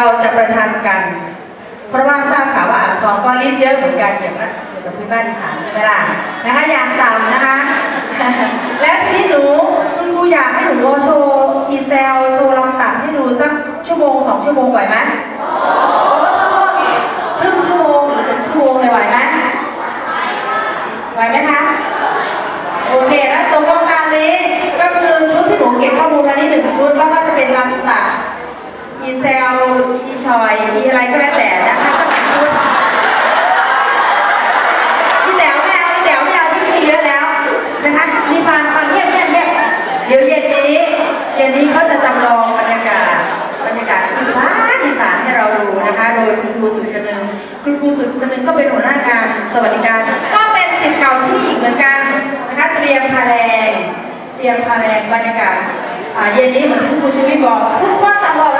เราจะประชันกัน เพราะว่าทราบข่าวว่าอ่างทองก็ลิ้นเยอะเหมือนกันเกี่ยวกับเกี่ยวกับพื้นบ้านอีสานใช่ไหมล่ะนะคะอยากตามนะคะ และทีนี้หนูคุณครูอยากให้หนูโชว์อีเซลโชว์ลำตัดให้ดูสักชั่วโมงสองชั่วโมงไหวไหมครึ่งชั่วโมงหรือหนึ่งชั่วโมงเลยไหวไหมไหวไหมคะโอเคแล้วตัวต้องการนี้ก็คือชุดที่หนูเก็บข้อมูลมานี่หนึ่งชุดแล้วก็จะเป็นลำตัด อีเซลอีชอยอีอะไรก็แล้วแต่นะคะก็เป็นชุดพี่แต๋วไม่เอาพี่แต๋วไม่เอาที่มีเยอะแล้วนะคะมีฟังฟังเงียบเงียบเงียบเดี๋ยวเย็นนี้เย็นนี้เขาจะจำลองบรรยากาศบรรยากาศอีสานอีสานให้เราดูนะคะ โดยคุณครูสุดกนึงคุณครูสุดกนึงก็เป็นหัวหน้างานสวัสดิการ ก็เป็นสิทธิ์เก่าที่นี่อีกเหมือนกันนะคะเตรียมพาแรงเตรียมพาแรงบรรยากาศอ่าเย็นนี้เหมือนที่ครูชูวิทย์บอกทุกคนตำรวจแล้วถามผู้ใด